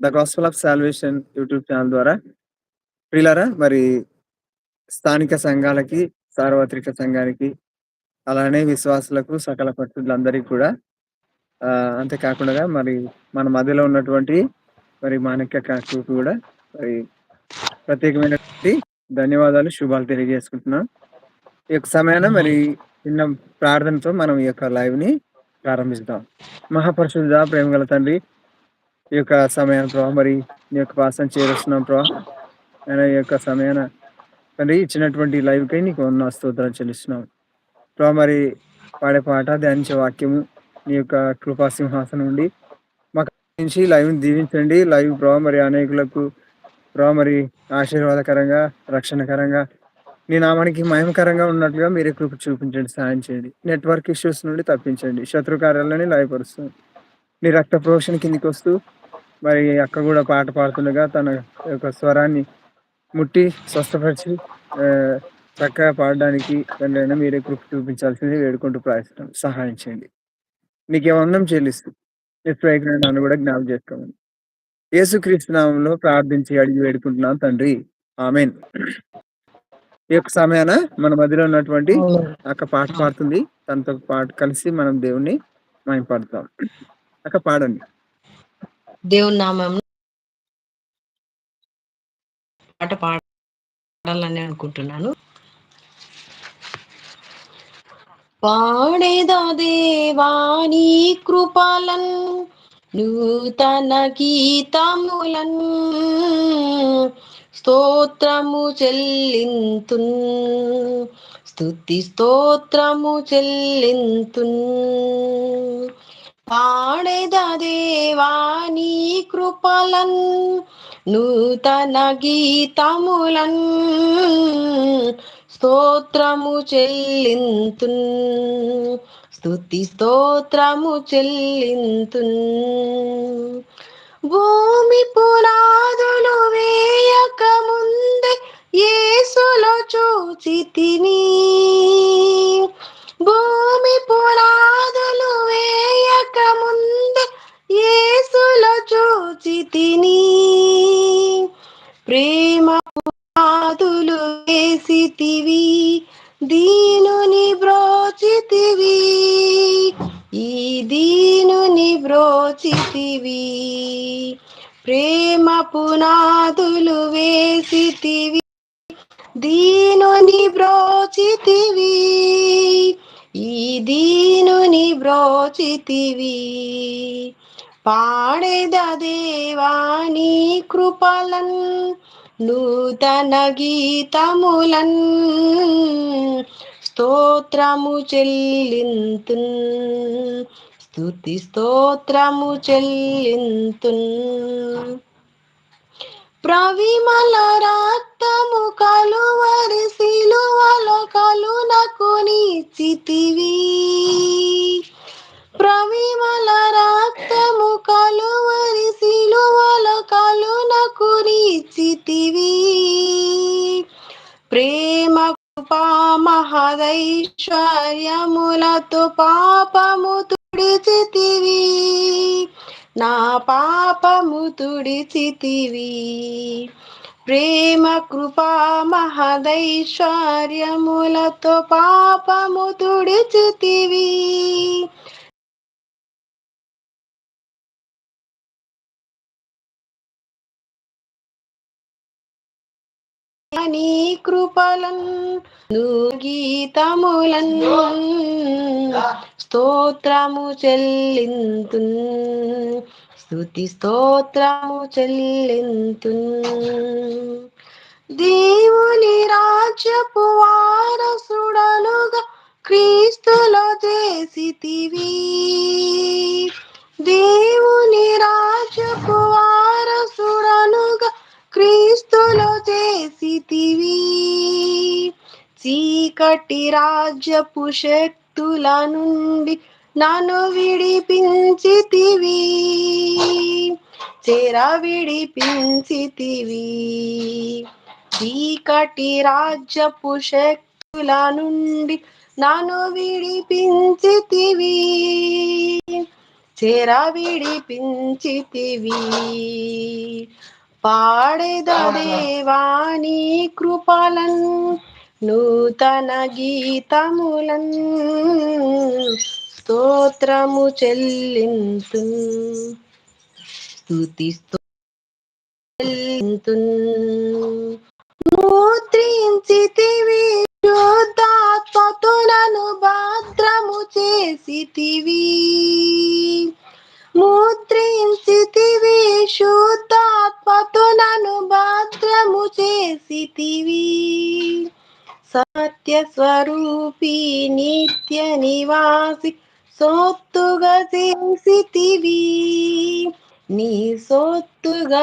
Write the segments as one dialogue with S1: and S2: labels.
S1: The gospel of salvation YouTube channel ద్వారా. ప్రియులారా మరి స్థానిక సంఘాలకి సార్వత్రిక సంఘానికి అలానే విశ్వాసులకు సకల పరిస్థితులందరికీ కూడా అంతేకాకుండా మరి మన మధ్యలో ఉన్నటువంటి మరి మాణిక్య కాకు కూడా మరి ప్రత్యేకమైనటువంటి ధన్యవాదాలు శుభాలు తెలియజేసుకుంటున్నాం. ఈ యొక్క సమయాన మరి చిన్న ప్రార్థనతో మనం ఈ యొక్క లైవ్ని ప్రారంభిస్తాం. మహాపరిశుద్ధ ప్రేమ గల తండ్రి ఈ యొక్క సమయాన్ని ప్రభావ మరి నీ యొక్క పాసం చేరుస్తున్నాం ప్రభావ ఆయన ఈ యొక్క సమయాన తండ్రి ఇచ్చినటువంటి లైవ్కై నీకు ఉన్న స్తోత్రాలు చెల్లిస్తున్నాం. ప్రభావ మరి పాడే పాట ధ్యానించే వాక్యము నీ యొక్క కృపా సింహాసనం నుండి మాకు నుంచి లైవ్ని దీవించండి. లైవ్ ప్రభావ మరి అనేకులకు ప్రభావ మరి ఆశీర్వాదకరంగా రక్షణకరంగా నీ నామానికి మహిమకరంగా ఉన్నట్లుగా మీరే కృప చూపించండి సాయం చేయండి. నెట్వర్క్ ఇష్యూస్ నుండి తప్పించండి. శత్రు కార్యాలని లయపరుస్తుంది నీ రక్త ప్రోషణ కిందికి వస్తూ మరి అక్క కూడా పాట పాడుతుండగా తన యొక్క స్వరాన్ని ముట్టి స్వస్థపరిచి చక్కగా పాడడానికి తండ్రి మీరే కృప చూపించాల్సింది వేడుకుంటూ ప్రార్థిస్తాం సహాయం చేయండి. నీకే వందం చెల్లిస్తూ ఎప్పుడు నన్ను కూడా జ్ఞాపకం చేసుకోమని. యేసుక్రీస్తు నామంలో ప్రార్థించి అడిగి వేడుకుంటున్నాం తండ్రి. ఆమెన్. ఈ యొక్క సమయాన మన మధ్యలో ఉన్నటువంటి అక్క పాట పాడుతుంది. తనతో పాటు కలిసి మనం దేవుణ్ణి మనం పాడతాం అక్క పాడండి.
S2: దేవుని నామం పాట పాడాలని అనుకుంటున్నాను. పాడేదా దేవాని కృపాలన్ నూతన గీతములన్ స్తోత్రము చెల్లింతున్ స్తుతి స్తోత్రము చెల్లింతున్. పాడేద దేవాని కృపలన్ నూతన గీతములన్. స్తోత్రము చెల్లింతున్ స్తుతి స్తోత్రము చెల్లింతున్. భూమి పునాదులు వేయక ముందే ఏసులో చూచి తిని భూమి పునా పునాదులు వేసితివి దీనుని బ్రోచితివి ఈ దీనుని బ్రోచితివి. పాడేద దేవాని కృపలన్ నూతన గీతములన్. స్తోత్రము చెల్లింతున్ స్తుతి స్తోత్రము చెల్లింతున్. ప్రవిమల రాత్తము కలువరి సిలువలో కలునకు నీచితివి ప్రవిమల రాత్తము కలువరి సిలువలో కలునకు నీచితివి ప్రేమ కృపా మహదైశ్వర్యములతో పాపము తుడిచితివి. నా పాపము తుడిచితివి. ప్రేమ కృపా మహదైశ్వర్యములతో పాపము తుడిచితివి. నీ కృపలన్ గీతములన్ స్తోత్రము చెల్లింతు స్తుతి స్తోత్రము చెల్లింతు దేవుని రాజ్యపు వారసుడనుగా క్రీస్తులో చేసితివి. దేవుని రాజ్యపు వార చీకటి రాజ్యపు శక్తుల నుండి నన్ను విడిపించితివి. చెర విడిపించితివి. చీకటి రాజ్యపు శక్తుల నుండి నన్ను విడిపించితివి. చెర విడిపించితివి. పాడెద దేవాని కృపలన్ నూతన గీతములన్ స్తోత్రము చెల్లింతు స్తుతి చెల్లింతు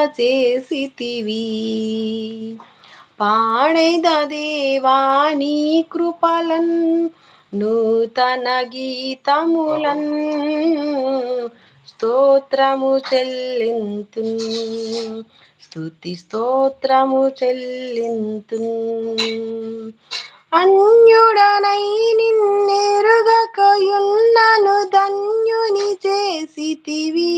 S2: చేసితివి. పాడైద దేవా నీ కృపలన్ నూతన గీతములన్. స్తోత్రము చెల్లింతు స్తుతి స్తోత్రము చెల్లింతు అన్యుడనై నిన్నెరుగకయున్నను ధన్యుని చేసితివి.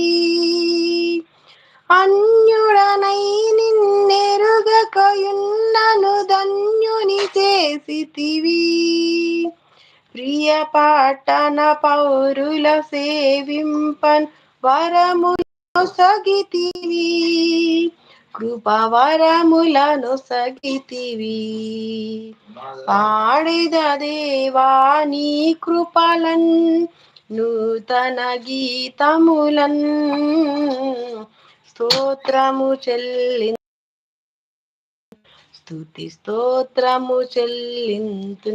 S2: అన్యుడనై నిన్నెరుగకయున్నను ధన్యుని చేసితివి. ప్రియ పట్టణ పౌరుల సేవింపన్ వరములు సగితివి. కృపవరములను సగితివి. పాడిద దేవా నీ కృపలన్ నూతన గీతములన్ స్తోత్రము చెల్లి స్తుతి స్తోత్రము చెల్లింతు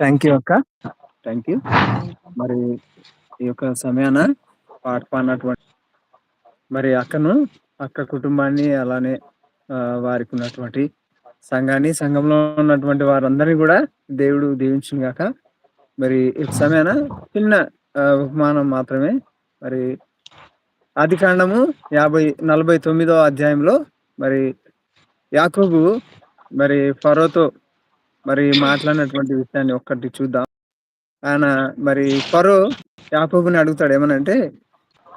S1: థ్యాంక్ యూ అక్క. థ్యాంక్ యూ మరి ఈ యొక్క సమయాన పాట పాడినటువంటి మరి అక్కను అక్క కుటుంబాన్ని అలానే వారికి ఉన్నటువంటి సంఘాన్ని సంఘంలో ఉన్నటువంటి వారందరినీ కూడా దేవుడు దీవించిన గాక. మరి ఈ సమయాన చిన్న ఉపమానం మాత్రమే. మరి ఆది కాండము యాభై నలభై తొమ్మిదో అధ్యాయంలో మరి యాకోబు మరి ఫరోతో మరి మాట్లాడినటువంటి విషయాన్ని ఒక్కటి చూద్దాం. ఆయన మరి ఫరో యాకోబుని అడుగుతాడు ఏమనంటే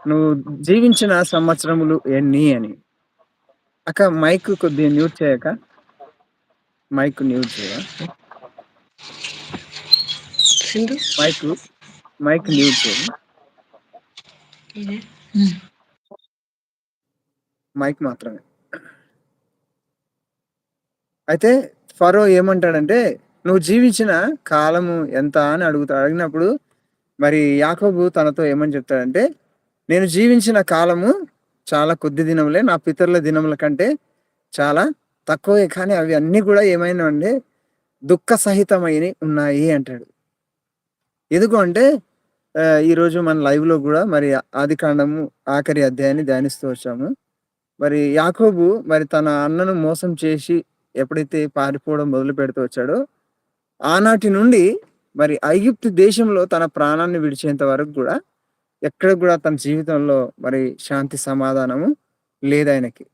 S1: నువ్వు జీవించిన సంవత్సరములు ఎన్ని అని? అక్క మైక్ కొద్దిగా న్యూట్ చేయక. మైక్ న్యూట్ చేయ.
S2: సింధు
S1: మైక్ మైక్ న్యూట్ చేయ. మైక్ మాత్రమే. అయితే ఫరో ఏమంటాడంటే నువ్వు జీవించిన కాలము ఎంత అని అడుగుతాడు అడిగినప్పుడు మరి యాకోబు తనతో ఏమని చెప్తాడంటే నేను జీవించిన కాలము చాలా కొద్ది దినములే నా పితరుల దినముల కంటే చాలా తక్కువే కానీ అవి అన్ని కూడా ఏమైనా అంటే దుఃఖ సహితమైన ఉన్నాయి అంటాడు. ఎందుకు అంటే ఈరోజు మన లైవ్లో కూడా మరి ఆది కాండము ఆఖరి అధ్యాయాన్ని ధ్యానిస్తూ వచ్చాము. మరి యాకోబు మరి తన అన్నను మోసం చేసి ఎప్పుడైతే పారిపోవడం మొదలు పెడుతూ వచ్చాడో ఆనాటి నుండి మరి ఐగిప్తు దేశంలో తన ప్రాణాన్ని విడిచేంత వరకు కూడా ఎక్కడ కూడా తన జీవితంలో మరి శాంతి సమాధానము లేదు ఆయనకి.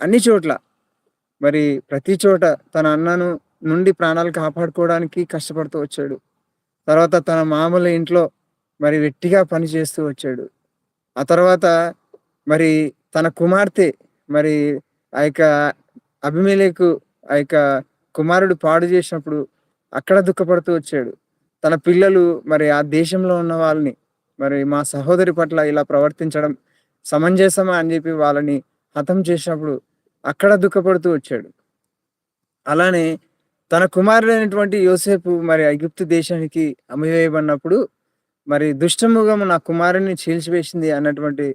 S1: అన్ని చోట్ల మరి ప్రతి చోట తన అన్నను నుండి ప్రాణాలు కాపాడుకోవడానికి కష్టపడుతూ వచ్చాడు. తర్వాత తన మామూలు ఇంట్లో మరి వెట్టిగా పని చేస్తూ వచ్చాడు. ఆ తర్వాత మరి తన కుమార్తె మరి ఆ యొక్క అభిమేలకు ఆ యొక్క కుమారుడు పాడు చేసినప్పుడు అక్కడ దుఃఖపడుతూ వచ్చాడు. తన పిల్లలు మరి ఆ దేశంలో ఉన్న వాళ్ళని మరి మా సహోదరి పట్ల ఇలా ప్రవర్తించడం సమంజసమా అని చెప్పి వాళ్ళని హతం చేసినప్పుడు అక్కడ దుఃఖపడుతూ వచ్చాడు. అలానే తన కుమారుడైనటువంటి యోసేపు మరి ఐగుప్తు దేశానికి అమ్మివేయబడినప్పుడు మరి దుష్టముగము నా కుమారుని చీల్చివేసింది అన్నటువంటి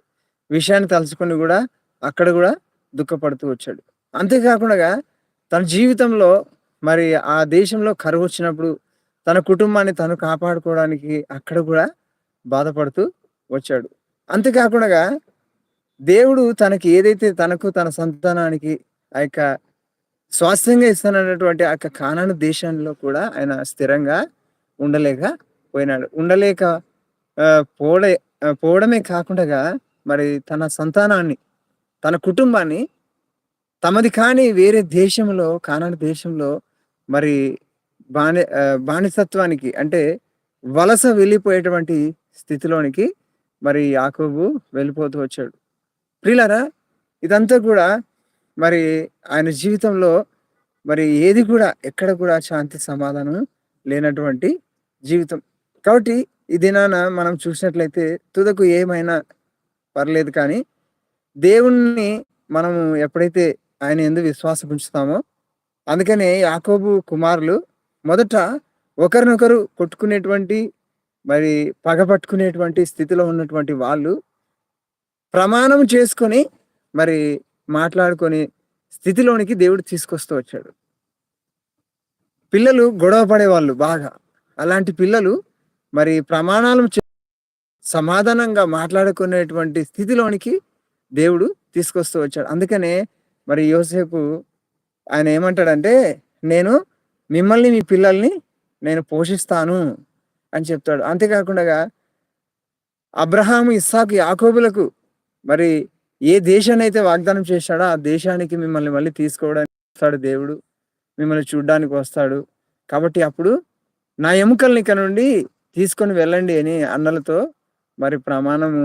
S1: విషయాన్ని తలుచుకొని కూడా అక్కడ కూడా దుఃఖపడుతూ వచ్చాడు. అంతేకాకుండా తన జీవితంలో మరి ఆ దేశంలో కరువు వచ్చినప్పుడు తన కుటుంబాన్ని తను కాపాడుకోవడానికి అక్కడ కూడా బాధపడుతూ వచ్చాడు. అంతేకాకుండా దేవుడు తనకి ఏదైతే తనకు తన సంతానానికి ఆ యొక్క స్వాస్థ్యంగా ఇస్తానన్నటువంటి ఆ కానాను దేశంలో కూడా ఆయన స్థిరంగా ఉండలేక పోయినాడు ఉండలేక పోడే పోవడమే కాకుండా మరి తన సంతానాన్ని తన కుటుంబాన్ని తమది కాని వేరే దేశంలో కానాడు దేశంలో మరి బాని బానిసత్వానికి అంటే వలస వెళ్ళిపోయేటువంటి స్థితిలోనికి మరి యాకోబు వెళ్ళిపోతూ వచ్చాడు. ప్రియులారా ఇదంతా కూడా మరి ఆయన జీవితంలో మరి ఏది కూడా ఎక్కడ కూడా శాంతి సమాధానం లేనటువంటి జీవితం. కాబట్టి ఈ దినాన మనం చూసినట్లయితే తుదకు ఏమైనా పర్లేదు కానీ దేవుణ్ణి మనము ఎప్పుడైతే ఆయన ఎందుకు విశ్వాసం ఉంచుతామో అందుకనే యాకోబు కుమారులు మొదట ఒకరినొకరు కొట్టుకునేటువంటి మరి పగపట్టుకునేటువంటి స్థితిలో ఉన్నటువంటి వాళ్ళు ప్రమాణం చేసుకొని మరి మాట్లాడుకొని స్థితిలోనికి దేవుడు తీసుకొస్తూ వచ్చాడు. పిల్లలు గొడవ పడేవాళ్ళు బాగా. అలాంటి పిల్లలు మరి ప్రమాణాలు సమాధానంగా మాట్లాడుకునేటువంటి స్థితిలోనికి దేవుడు తీసుకొస్తూ వచ్చాడు. అందుకనే మరి యోసేపు ఆయన ఏమంటాడంటే, "నేను మిమ్మల్ని, మీ పిల్లల్ని నేను పోషిస్తాను" అని చెప్తాడు. అంతేకాకుండా అబ్రహాము, ఇస్సాకు, యాకోబులకు మరి ఏ దేశాన్ని అయితే వాగ్దానం చేశాడో ఆ దేశానికి మిమ్మల్ని మళ్ళీ తీసుకోవడానికి వస్తాడు దేవుడు. మిమ్మల్ని చూడడానికి వస్తాడు. కాబట్టి అప్పుడు నా ఎముకల్ని ఇక్కడ నుండి తీసుకొని వెళ్ళండి అని అన్నలతో మరి ప్రమాణము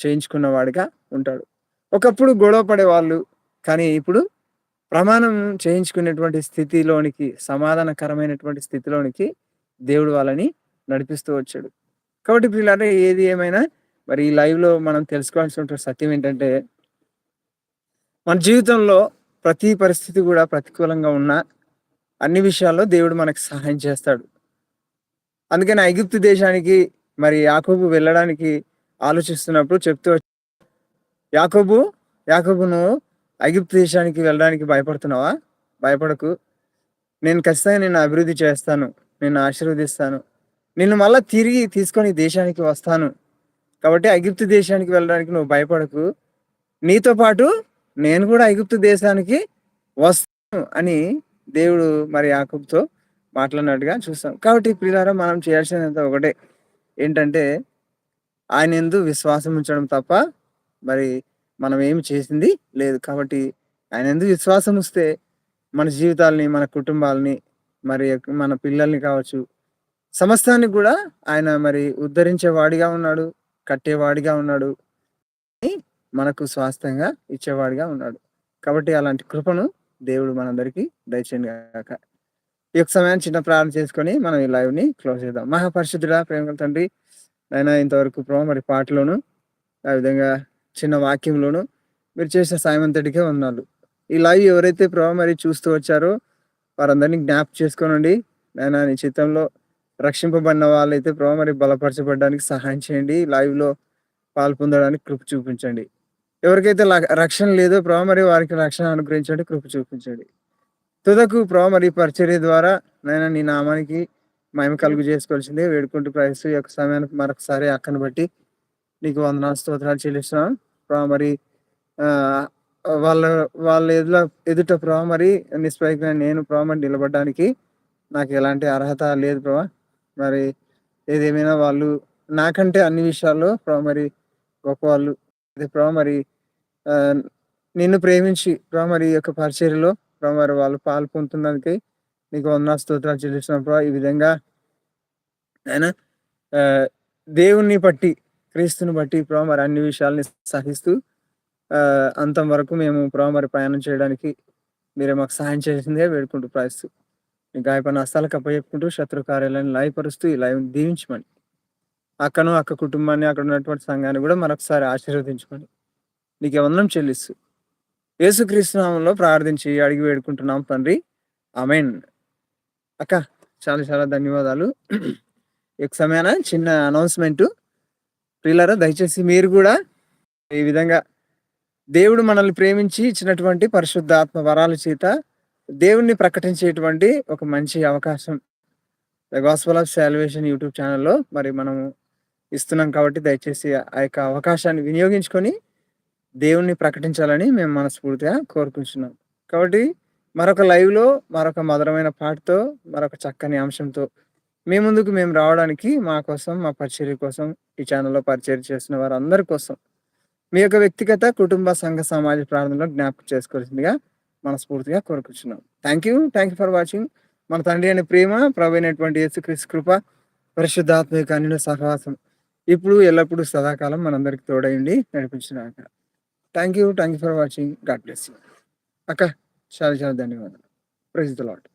S1: చేయించుకున్నవాడిగా ఉంటాడు. ఒకప్పుడు గొడవ పడేవాళ్ళు. కానీ ఇప్పుడు ప్రమాణం చేయించుకునేటువంటి స్థితిలోనికి సమాధానకరమైనటువంటి స్థితిలోనికి దేవుడు వాళ్ళని నడిపిస్తూ వచ్చాడు. కాబట్టి ప్రియులారా ఏది ఏమైనా మరి ఈ లైవ్‌లో మనం తెలుసుకోవాల్సిన సత్యం ఏంటంటే మన జీవితంలో ప్రతి పరిస్థితి కూడా ప్రతికూలంగా ఉన్నా అన్ని విషయాల్లో దేవుడు మనకు సహాయం చేస్తాడు. అందుకని ఐగుప్తు దేశానికి మరి యాకోబు వెళ్ళడానికి ఆలోచిస్తున్నప్పుడు చెప్తూ యాకోబు, యాకోబు నువ్వు ఐగుప్తు దేశానికి వెళ్ళడానికి భయపడుతున్నావా? భయపడకు. నేను ఖచ్చితంగా నిన్ను అభివృద్ధి చేస్తాను. నిన్ను ఆశీర్వదిస్తాను. నిన్ను మళ్ళా తిరిగి తీసుకొని దేశానికి వస్తాను. కాబట్టి ఐగుప్తు దేశానికి వెళ్ళడానికి నువ్వు భయపడకు. నీతో పాటు నేను కూడా ఐగుప్తు దేశానికి వస్తాను అని దేవుడు మరి యాకబ్తో మాట్లాడినట్టుగా చూస్తాం. కాబట్టి ప్రియులారా మనం చేయాల్సినంత ఒకటే. ఏంటంటే ఆయన ఎందు విశ్వాసం ఉంచడం తప్ప మరి మనం ఏమి చేసింది లేదు. కాబట్టి ఆయన ఎందుకు విశ్వాసం వస్తే మన జీవితాల్ని, మన కుటుంబాల్ని, మరి మన పిల్లల్ని కావచ్చు, సమస్తాన్ని కూడా ఆయన మరి ఉద్ధరించేవాడిగా ఉన్నాడు. కట్టేవాడిగా ఉన్నాడు. మనకు స్వాస్థ్యంగా ఇచ్చేవాడిగా ఉన్నాడు. కాబట్టి అలాంటి కృపను దేవుడు మనందరికీ దయచేయండి కాక ఈ యొక్క సమయాన్ని చిన్న ప్రార్థన చేసుకొని మనం ఈ లైవ్‌ని క్లోజ్ చేద్దాం. మహాపరిశుద్ధుడా ప్రేమ తండ్రి నైనా ఇంతవరకు ప్రభావ మరి పాటలోను ఆ విధంగా చిన్న వాక్యంలోను మీరు చేసిన సాయం అంతటికే వందనాలు. ఈ లైవ్ ఎవరైతే ప్రభావ మరి చూస్తూ వచ్చారో వారందరినీ జ్ఞాపకం చేసుకోనండి. నైనా నీ చిత్తంలో రక్షింపబడిన వాళ్ళైతే ప్రభా మరి బలపరచబడడానికి సహాయం చేయండి. లైవ్‌లో పాల్పొందడానికి కృప చూపించండి. ఎవరికైతే రక్షణ లేదో ప్రభా మరి వారికి రక్షణ అనుగ్రహించండి. కృప చూపించండి. తుదకు ప్రభా మరి పరిచర్య ద్వారా నేను నీ నామానికి మేము కలుగు చేసుకోవాల్సిందే వేడుకుంటూ ప్రయత్నిస్తూ ఈ యొక్క సమయానికి మరొకసారి అక్కను బట్టి నీకు వందనాలు స్తోత్రాలు చెల్లిస్తున్నాను. ప్రభా మరి వాళ్ళ వాళ్ళ ఎదుల ఎదుట ప్రభా మరి నిష్ప్రయోజకంగా నేను ప్రభా మరి నిలబడడానికి నాకు ఎలాంటి అర్హత లేదు ప్రభా మరి ఏదేమైనా వాళ్ళు నాకంటే అన్ని విషయాల్లో ప్రభా మరి గొప్పవాళ్ళు. అదే ప్రభా మరి నిన్ను ప్రేమించి ప్రభా మరి యొక్క పరిచర్యలో ప్రభా మరి వాళ్ళు పాలు పొందుతున్నందుకే నీకు ఉన్న స్తోత్రాలు చెల్లిస్తున్నాను ఈ విధంగా ఆయన దేవుణ్ణి బట్టి, క్రీస్తుని బట్టి ప్రభా మరి అన్ని విషయాల్ని సహిస్తూ అంతం వరకు మేము ప్రభా మరి ప్రయాణం చేయడానికి మీరే మాకు సహాయం చేసిందే వేడుకుంటూ ప్రార్థిస్తూ గాయపడిన హస్తాలకు అప్పచెప్పుకుంటూ శత్రు కార్యాలను లయపరుస్తూ ఈ లైవ్‌ని దీవించమని అక్కను, అక్క కుటుంబాన్ని, అక్కడ ఉన్నటువంటి సంఘాన్ని కూడా మరొకసారి ఆశీర్వదించమని నీకే వందనం చెల్లిస్తూ యేసుక్రీస్తునామంలో ప్రార్థించి అడిగి వేడుకుంటున్నాం తండ్రి. అమెన్ అక్క చాలా చాలా ధన్యవాదాలు. ఈ సమయాన చిన్న అనౌన్స్‌మెంటు. ప్రియులరా దయచేసి మీరు కూడా ఈ విధంగా దేవుడు మనల్ని ప్రేమించి ఇచ్చినటువంటి పరిశుద్ధాత్మ వరాల చేత దేవుణ్ణి ప్రకటించేటువంటి ఒక మంచి అవకాశం. The gospel of salvation YouTube ఛానల్లో మరి మనము ఇస్తున్నాం కాబట్టి దయచేసి ఆ యొక్క అవకాశాన్ని వినియోగించుకొని దేవుణ్ణి ప్రకటించాలని మేము మనస్ఫూర్తిగా కోరుకుంటున్నాం. కాబట్టి మరొక లైవ్‌లో మరొక మధురమైన పాటతో, మరొక చక్కని అంశంతో మీ ముందుకు మేము రావడానికి మా కోసం, మా పరిచర్య కోసం ఈ ఛానెల్‌లో పరిచర్య చేసిన వారందరి కోసం మీ యొక్క వ్యక్తిగత, కుటుంబ, సంఘ, సమాజ ప్రార్థనలో జ్ఞాపకం చేసుకోవాల్సిందిగా మనస్ఫూర్తిగా కోరుకుంటున్నాం. Thank you. Thank you for watching. మన తండ్రి అనే ప్రేమ ప్రభు అయినటువంటి క్రిస్ కృప పరిశుద్ధాత్మిక అనిల సహవాసం ఇప్పుడు ఎల్లప్పుడూ సదాకాలం మనందరికి తోడైండి నడిపించినాక thank you thank you for watching God bless you అక్క చాలా చాలా ధన్యవాదాలు ప్రైజ్ ద లాట్